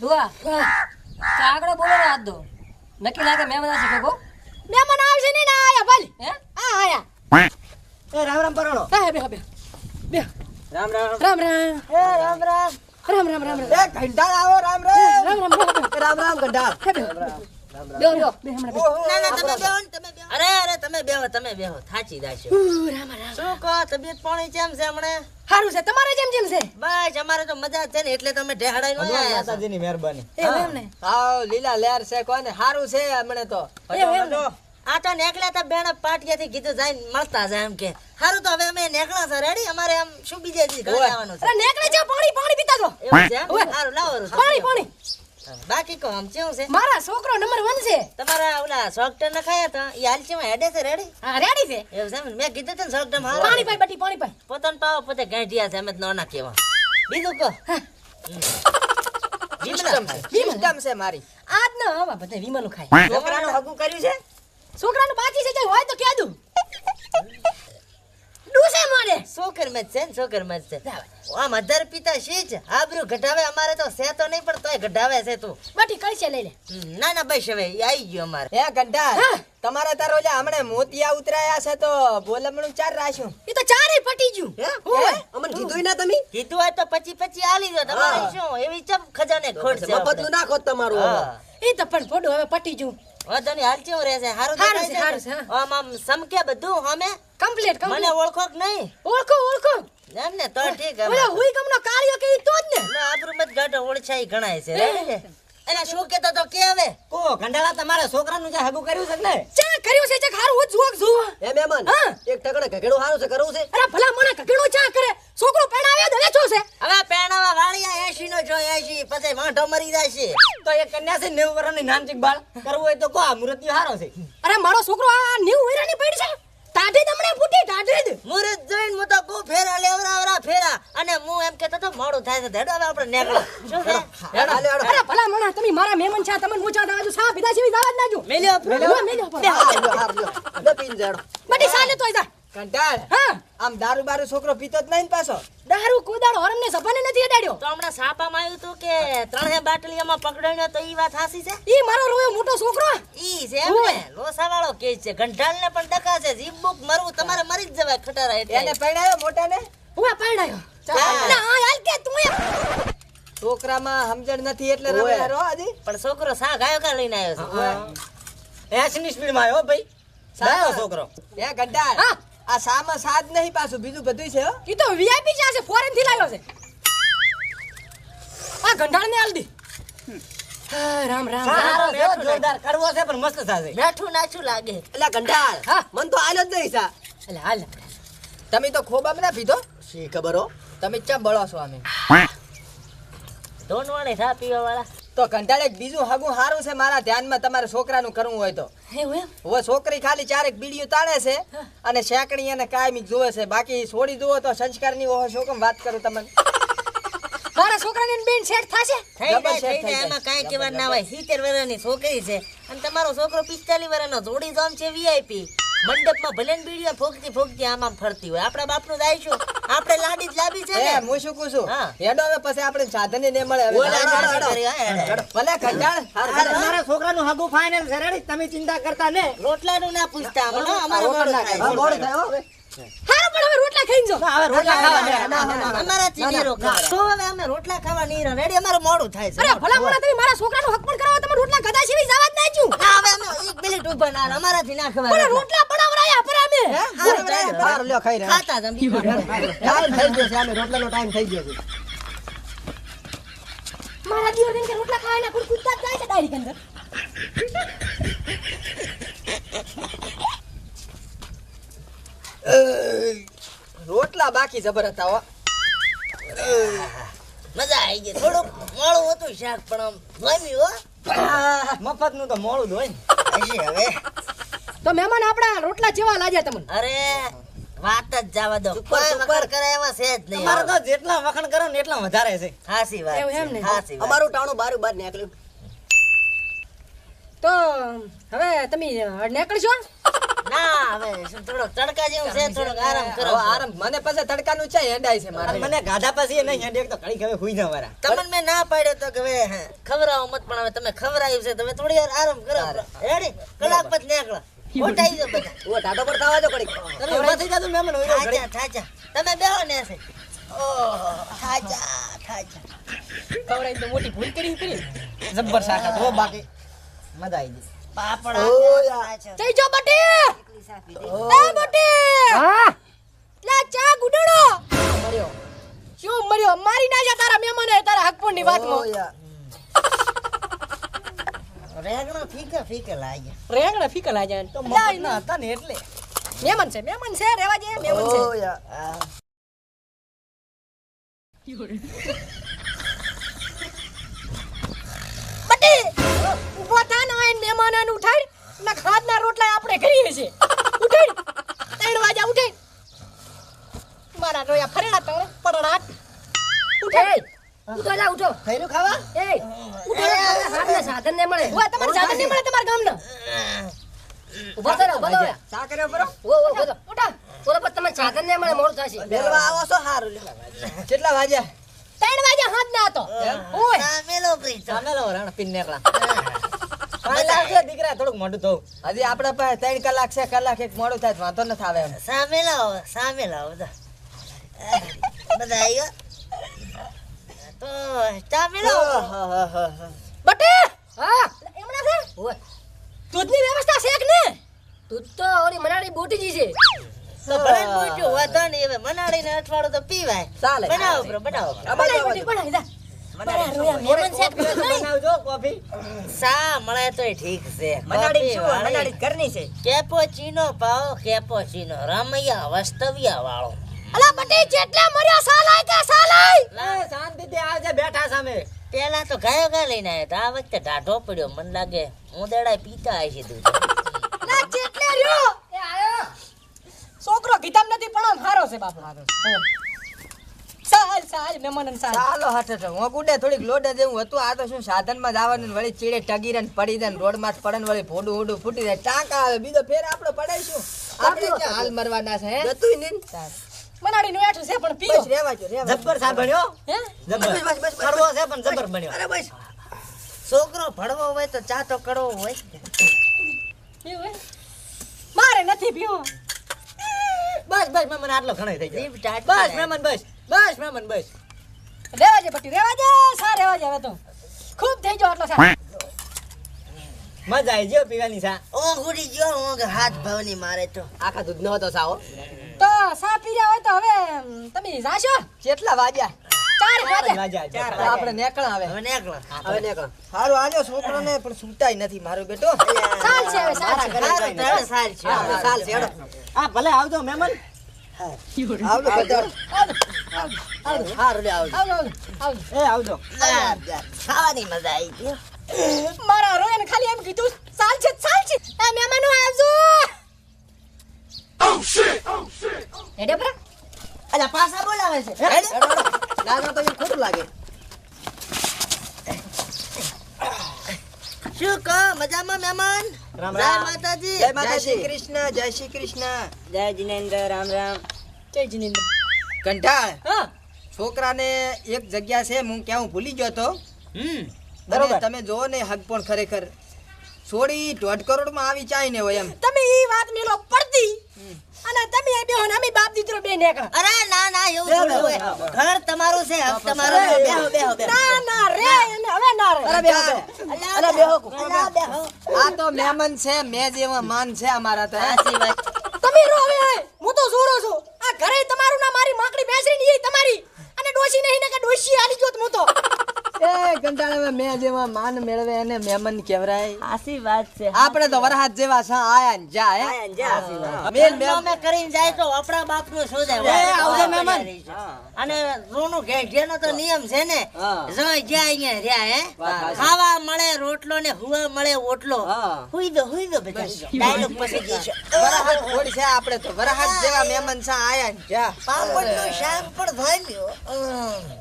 ડુઆ કાગડો બોલો ને હાથ દો. નક્કી લાગે મેં બધા શીખો કો મહેમાન આવશે ને ના આયા ભલે. હે? આ આયા. એ રામ રામ પરાણો. હે બે બે. બે. રામ રામ. રામ રામ. એ રામ રામ. રામ રામ રામ રામ. એ ઘંટાળ આવો રામ રામ. રામ રામ રામ. રામ રામ ઘંટાળ રામ બેહો અરે અરે તમે બેહો તમે બેહો. થાચી રામ રામ. શું કહો તબિયત પાણી કેમ છે હમણે? સારું છે તમારે જેમ જેમ છે. બસ અમારે તો મજા છે ને એટલે તમે ઢેહાડાઈ નો આયા માતાજી ની મહેરબાની. એમ ને? આવ લીલા લેર છે કોને સારું છે હમણે તો. આ તો નીકળ્યા તા બેન પાટિયાથી કીધું જાય મળતા જાય એમ કે. સારું તો હવે અમે નીકળ્યા છે રેડી અમારે આમ શું બીજે ઘરે આવવાનું છે? અરે નેકળે જાઓ પાણી પાણી પીતા જો. એવું છે સારું લાવો પાણી પાણી. બાકી કો આમ ચેવું છે? મારા છોકરો નંબર વન છે. તમારા ઓલા સોકટર ના ખાયા તા ઈ હાલ ચેવા હેડે છે રેડી હા રેડી છે. એવું છે મેં કીધું તને સોકટરમાં પાણી પાઈ બટી પાણી પાઈ. પોતન પાવ પોતે ગાંઠિયા છે અમે તો ના કેવા. બીજું કો વિમલ છે છે મારી. આજ ન હવા બધા વિમાનું ખાય. છોકરાનું હગું કર્યું છે? છોકરાનું બાકી છે જાય હોય તો કહે છોકરમાં છે ને છોકરમાં છે. આમ અધર પિતા શી જ આબરૂ ઘટાવે અમારે તો છે તો નહીં પણ તોય ઘટાવે છે તું. બટી છે લઈ લે. ના ના બસ હવે આવી ગયો અમારે હે ગંડા. તમારે તારો ઓલા હમણે મોતિયા ઉતરાયા છે તો બોલમણું ચાર રાખ્યું. એ તો ચારે પટી ગયું. હે? અમને કીધું ના તમે? કીધું હોય તો પછી પછી આલી દો તમારે શું એવી ચમ ખજાને ખોટ છે મફતનું નાખો તમારું એ તો પણ ફોડું હવે પટી ગયું. વાંધો નહીં, હાલ કેવું રહેશે? હારું હારું દેખાય છે, છે? હારું છે, આમ આમ સમકે બધું હમે કમ્પ્લીટ મને કમ્પ્લીટ ઓળખો કે નહીં? ઓળખો ઓળખો. એમ ને તો ઠીક. ઓલા હુઈ ગમનો કાર્ય કે ઈ તો જ ને. ના, આબરૂ મત ગાઢો ઓળછાઈ ગણાય છે છે? એને શું કહેતો તો કે હવે? કો ઘંટાળા તમારા છોકરાનું જે હગું કર્યું છે ને ચા કર્યું છે ચા હારું હું જોક જોવા એ મહેમાન એક ટકડે ઘગડું સારું છે કરવું છે? અરે ભલા મને કકડો ચા કરે? છોકરો પેણાવે તો વેચો છે. હવે પેણાવા વાળિયા એસી નો જો એસી પછી વાંઢો મરી જાય છે. તો એ કન્યા છે નેવું વર્ષની નાનચીક બાળ. કરવું હોય તો કો આ મુરત હારો છે. અરે મારો છોકરો આ ન્યુ હીરાની પડી છે. ટાઢી તમને ફૂટી ટાઢી જ. મુરત જોઈને મુ તો કો ફેરા લેવરાવરા ફેરા. અને હું એમ કહેતો તો મોડું થાય છે ધેડો હવે આપણે નીકળો. શું છે. અરે ભલા મણા તમે મારા મહેમાન છો તમને ઊંચા દાજુ સા પીધા છે દાવા જ નાજો મેલ્યો મેલ્યો મેલ્યો. હાર લ્યો, હાર લ્યો. પીને જાડો. બટી સાલે તોય જા. કંટાળ? હા. આમ દારૂ બારૂ છોકરો પીતો જ નહીં પાછો. દારૂ કુદાડો હરમને સભાને નથી અડાડ્યો. તો હમણાં સાપામાં આવ્યું હતું કે ત્રણે બાટલીઓમાં પકડાયો તો ઈ વાત હાસી છે? ઈ મારો રોયો મોટો છોકરો. ઈ છે એમ ને? લોસાવાળો કે છે. ગંઢાળને પણ ડકા છે જીબુક મરવું તમારે મરી જ જવાય ખટારા એને એટલે મોટા ને હું. પરણાયો. ના હાલ કે તું છોકરામાં સમજણ નથી એટલે રમે રો હજી. પણ છોકરો સા ગાયો કા લઈને આવ્યો છે? એસની સ્પીડમાં આવ્યો ભાઈ. સાયો છોકરો. એ ગંડાળ હા. આ સામા સાદ નહીં પાછું બીજું બધું છે હો. ઈ તો વીઆઈપી છે છે ફોરેનથી લાવ્યો છે. આ ગંઢાળ ને આલ દી હા, રામ રામ. સારો છે જોરદાર કડવો છે પણ મસ્ત થશે. મેઠું નાચું લાગે. એટલે ગંઢાળ હા. મન તો આલ્યો જ નહીં સા. એટલે હાલ. તમે તો ખોબામાં ના પીધો શી ખબર હો? તમે ચા બળો છો અમે ધોન વાળે થા પીવા વાળા તો કંટાળ બીજું હગું સારું છે મારા ધ્યાનમાં તમારે છોકરાનું કરવું હોય તો. હવે છોકરી ખાલી ચારેક બીડીઓ તાણે છે અને શેકડી અને કાયમી જોવે છે. બાકી છોડી દો તો સંસ્કારની ઓહો શું કેમ વાત કરું તમને? મારા છોકરાની ને બેન સેટ થાશે? થઈ જાય થઈ થઈ જાય જાય. એમાં કાંઈ કહેવા ના હોય. સિત્તેર વર્ષની છોકરી છે અને તમારો છોકરો પિસ્તાલીસ વર્ષનો જોડી જોમ છે વીઆઈપી મંડપમાં ભલે ને બીડીઓ ફોકતી ફોકતી આમ આમ ફરતી હોય આપણા બાપનું જ આવીશું આપણે લાડી જ લાવી છે ને હું શું કહું છું. હેડો હવે પછી આપણે સાધન ને મળે હવે. ભલે કંટાળ તમારા છોકરાનું હગું ફાઇનલ છે રેડી તમે ચિંતા કરતા ને રોટલાનું ના પૂછતા અમારે મોડું હા, થાય. હવે. રોટલા ખાઈ જો. હવે રોટલા ખાવા અમારા ના, ના, ના, ના. અમારાથી તો હવે અમે રોટલા ખાવા રહ્યા રેડી અમારું મોડું થાય છે. અરે ભલા મોડા તમે મારા છોકરાનો હક પણ કરાવો તમે રોટલા ગધા સીવી જવા જ ના છું હવે અમે એક મિનિટ ઊભા ના. અમારાથી ના ખવાય. અરે રોટલા બનાવરાયા પર અમે. બહાર લ્યો, ખાઈ રહ્યા. ખાતા જમ અમે. ટાઈમ થઈ ગયો છે. આમે રોટલાનો ટાઈમ થઈ ગયો છે. મારા દીવર કે રોટલા ખાવા ના કૂદતા જાય છે ડાયરી અંદર. રોટલા બાકી જબર હતા હો. મજા આવી ગઈ. થોડુંક મોળું હતું શાક પણ આમ ગમ્યું હો. મફતનું તો મોળું જ હોય હવે. તો મહેમાન આપણા રોટલા જેવા લાગ્યા તમને? અરે વાત જ જવા દો. કોઈ વખત કરે. એવા છે જ નહીં અમારે તો જેટલા વખાણ કરો ને એટલા વધારે છે. હાસી વાત એવું એમ ને? હાસી વાત અમારું ટાણું બારું બાર નીકળ્યું. તો હવે તમે નીકળશો? ના હવે થોડોક તડકા જેવું છે થોડોક આરામ કરો. આરામ મને પછી તડકાનું છે હેડાય છે મારે મને ગાધા પછી નહીં હેડે તો ઘડી હવે હુઈ જાવ વારા તમને મેં ના પાડ્યો તો કે હવે ખવડાવો મત પણ હવે તમે ખવડાવ્યું છે તમે થોડી વાર આરામ કરો. રેડી કલાક પછી નીકળો. ઉઠાઈ જાઓ બધા. ઓ ટાટો પર દો ઘડીક. તમે ઊભા થઈ જાજો મેમન હોય ઘડી થાચા થાચા તમે બેહો ને છે ઓહ થાચા થાચા ખવડાવી તો મોટી ભૂલ કરી કરી. જબ્બર સાખા તો બાકી. મજા આવી ગઈ. પાપડ જઈ જો બટી! એ બટી! હા? લે ચા ગુડડો મળ્યો શું મર્યો? મારી ના જા તારા મહેમાને તારા હકપુરની વાતમાં. રેગણો ફીકે ફીકે લાગ્યા. રેગણા ફીકા લાગ્યા તો મફત ના હતા ને એટલે. મહેમાન છે મેમન છે રેવા જે મેમન છે. આ. ઉઠાડ ને ખાદના રોટલા આપણે કરીએ છે. ઉઠાડ ત્રણ વાગ્યા ઉઠાડ. મારા રોયા ફરેડા તો પડડાટ ઉઠાડ. ઉઠો લા ઉઠો. ખૈરું ખાવા? એ ઉઠો હાથના સાધન ને મળે. ઊભા તમારે સાધન નહીં મળે તમારા ગામના. ઊભો કરો ઊભો કરો ચા કર્યો બરો? ઓ ઓ ઊભો ઉઠા. ઓલો પર તમને સાધન ને મળે મોડું થશે બેલવા આવો છો? હારું કેટલા વાગ્યા? ત્રણ વાગ્યા હાથ ના હતો ઓય. મેલો પ્રીત. સામે લો પિન નેકળા પાણી લાવજે દીકરા થોડુંક હજી પાસે ત્રણ કલાક છે કલાક એક મોડું થાય વાંધો નથી આવે એમ. સામે લાવો સામે લાવો બધા. બધા આવ્યો તો સામે લાવો. બટી! હા. એમણા છે? દૂધની વ્યવસ્થા છે કે ને? તું તો ઓલી મનાડી બોટી જી છે. તો ભલે પૂછ્યું વાંધો નહીં. હવે મનાડીને અઠવાડું તો પીવાય. ચાલે. બનાવો બ્રો બનાવો. બનાવી દે મહેમાન છે કે નહીં? બનાવજો કોફી. સા મળે તોય ઠીક છે. મનાડી કોફી શું વાળી. મનાડી ઘરની છે. કેપોચીનો પાવો કેપોચીનો. રમૈયા વસ્તવ્યા વાળો અલા બટી જેટલા મર્યા સાલાય કે સાલાય? એ શાંતિથી આવજે બેઠા સામે. પેલા તો ગાયો ગા લઈને આવ્યો આ વખતે ઢાઢો પડ્યો. મને લાગે હું ઉંદેડા પીતા આવી છે તું ના જેટલે રહ્યો? એ આયો. છોકરો ગીતામ નથી પણ આમ હારો છે બાપુ. સાલ સાલ મેમન સાલ. ચાલો હઠ તો હું ગુડે થોડીક લોડે જેવું હતું. આ તો શું સાધનમાં જવાનું ને વળી ચીડે ટગી ને પડી જાય ને રોડમાં પડે ને વળી ભોડું ઓડું ફૂટી જાય. ટાંકા આવે બીજો ફેર આપણે પડાઈશું. આપણે ક્યાં હાલ મરવાના છે જતું નહીં મનાડી નું એઠું છે પણ પીઓ. રેવા જો રેવા જબ્બર સા હે? જબ્બર. બસ, બસ, બસ. છે પણ જબ્બર બન્યો અરે બસ. છોકરો ભણવો હોય તો ચા તો કડવો હોય? મારે નથી પીવું. બસ બસ મહેમાન આટલો ઘણો થઈ ગયો. બસ મેમન મહેમાન બસ. બસ મેમન બસ. રેવા દે પટ્ટી રેવા દે સા રેવા દે હવે તો. ખૂબ થઈ ગયો આટલો સા. મજા આવી ગયો પીવાની સા. ઓ ઉડી ગયો હું હાથ ભાવની મારે તો. આખા દૂધ નો હતો સાવો તો સા પી રહ્યા હોય તો હવે તમે જાશો? કેટલા વાગ્યા? ચાર વાગ્યા. તો આપણે નીકળા હવે. હવે નીકળો. હવે નીકળો. સારું આજો છોકરાને પણ સુતાય નથી મારો બેટો. સાલ છે હવે સાલ છે. સાલ છે. સાલ છે. હેડો. હા ભલે આવજો મેમન આવજો આવજો. આવજો. આવજો આવજો એ આવજો આ, ખાવાની મજા આવી ગઈ મારા રોયન ખાલી એમ કીધું સાલ છે સાલ છે એ મહેમાનો આવજો હેડે પર અલા પાછા બોલાવે છે હેડ, હેડો, હેડો. ના ના તો ખોટું લાગે શું કહો? મજામાં મહેમાન? રામ રામ. માતાજી. જય માતા શ્રી કૃષ્ણ જય શ્રી કૃષ્ણ. જય જીનેન્દ્ર. રામ રામ જય જીનેન્દ્ર. છોકરા છોકરાને એક જગ્યા છે હું ક્યાં હું ભૂલી ગયો તો. હમ બરોબર. તમે જોવો ને હક પણ ખરેખર. છોડી દોઢ કરોડમાં આવી જાય ને હોય એમ. તમે ઈ વાત મેલો પડતી. અને તમે એ બેહો નામી બાપ દીકરો બે નેકળા. અરે ના ના એવું હોય. ઘર તમારું છે હક તમારો બેહો બેહો બેહો. ના ના રે એને હવે ના રે. અરે બેહો, બેહો. અરે બેહો. આ તો મહેમાન છે મેં જેવા માન છે અમારા તો આ વાત તમે રો હવે હું તો જોરો છું આ ઘરે તમારું ના મારી માકડી બેસરી ની ઈ તમારી અને ડોશી નહીં ને કે ડોશી આલી ગયો હું તો એ કંટાળ મેં જેવા માન મેળવે એને મહેમાન કેવરાય વાત છે આપણે તો વરહાત જેવા છે આયા ને જા હે? મેલ મેલ. અમે કરીને જાય તો આપણા બાપનું શું જાય? એ, આવજો મહેમાન. અને રૂનું ઘેંઢિયાનો તો નિયમ છે ને. જો જ્યાં અહીંયા રહ્યા હે? ખાવા મળે રોટલો ને હુવા મળે ઓટલો. હુઈ દો હુઈ દો બધા. ડાયલોગ પછી જઈશું. વરહાત થોડી છે આપણે તો વરહાત જેવા મહેમાન છે આયા ને જા. પાપડનું શાક પણ ભાઈ.